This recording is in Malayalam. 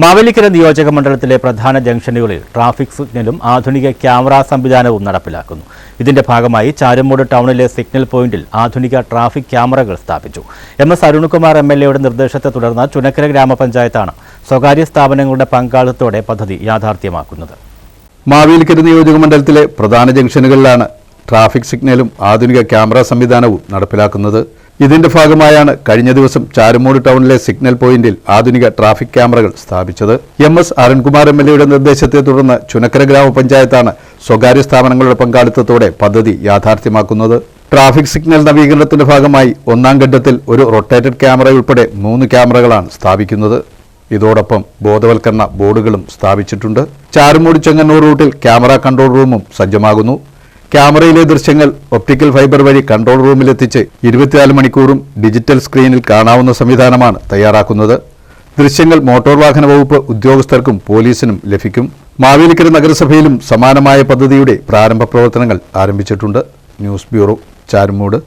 മാവേലിക്കര നിയോജക മണ്ഡലത്തിലെ പ്രധാന ജംഗ്ഷനുകളിൽ ട്രാഫിക് സിഗ്നലും ആധുനിക ക്യാമറ സംവിധാനവും നടപ്പിലാക്കുന്നു. ഇതിന്റെ ഭാഗമായി ചാരുമൂട് ടൗണിലെ സിഗ്നൽ പോയിന്റിൽ ആധുനിക ട്രാഫിക് ക്യാമറകൾ സ്ഥാപിച്ചു. M S Arunkumar M L എയുടെ നിർദ്ദേശത്തെ തുടർന്ന് ചുനക്കര ഗ്രാമപഞ്ചായത്താണ് സ്വകാര്യ സ്ഥാപനങ്ങളുടെ പങ്കാളിത്തോടെ പദ്ധതി യാഥാർത്ഥ്യമാക്കുന്നത്. മാവേലിക്കര നിയോജക മണ്ഡലത്തിലെ പ്രധാന ജംഗ്ഷനുകളിലാണ് ട്രാഫിക് സിഗ്നലും ആധുനിക ക്യാമറ സംവിധാനവും നടപ്പിലാക്കുന്നത്. ഇതിന്റെ ഭാഗമായാണ് കഴിഞ്ഞ ദിവസം ചാരുമൂട് ടൗണിലെ സിഗ്നൽ പോയിന്റിൽ ആധുനിക ട്രാഫിക് ക്യാമറകൾ സ്ഥാപിച്ചത്. M S Arunkumar M L എയുടെ നിർദ്ദേശത്തെ തുടർന്ന് ചുനക്കര ഗ്രാമപഞ്ചായത്താണ് സ്വകാര്യ സ്ഥാപനങ്ങളുടെ പങ്കാളിത്തത്തോടെ പദ്ധതി യാഥാർത്ഥ്യമാക്കുന്നത്. ട്രാഫിക് സിഗ്നൽ നവീകരണത്തിന്റെ ഭാഗമായി ഒന്നാം ഘട്ടത്തിൽ ഒരു റൊട്ടേറ്റഡ് ക്യാമറ ഉൾപ്പെടെ മൂന്ന് ക്യാമറകളാണ് സ്ഥാപിക്കുന്നത്. ഇതോടൊപ്പം ബോധവൽക്കരണ ബോർഡുകളും സ്ഥാപിച്ചിട്ടുണ്ട്. ചാരുമൂട് ചെങ്ങന്നൂർ റൂട്ടിൽ ക്യാമറ കൺട്രോൾ റൂമും സജ്ജമാകുന്നു. ക്യാമറയിലെ ദൃശ്യങ്ങൾ ഒപ്റ്റിക്കൽ ഫൈബർ വഴി കൺട്രോൾ റൂമിലെത്തിച്ച് ഇരുപത്തിനാല് മണിക്കൂറും ഡിജിറ്റൽ സ്ക്രീനിൽ കാണാവുന്ന സംവിധാനമാണ് തയ്യാറാക്കുന്നത്. ദൃശ്യങ്ങൾ മോട്ടോർ വാഹന വകുപ്പ് ഉദ്യോഗസ്ഥർക്കും പോലീസിനും ലഭിക്കും. മാവേലിക്കര നഗരസഭയിലും സമാനമായ പദ്ധതിയുടെ പ്രാരംഭ പ്രവർത്തനങ്ങൾ ആരംഭിച്ചിട്ടുണ്ട്. News bureau Charummood.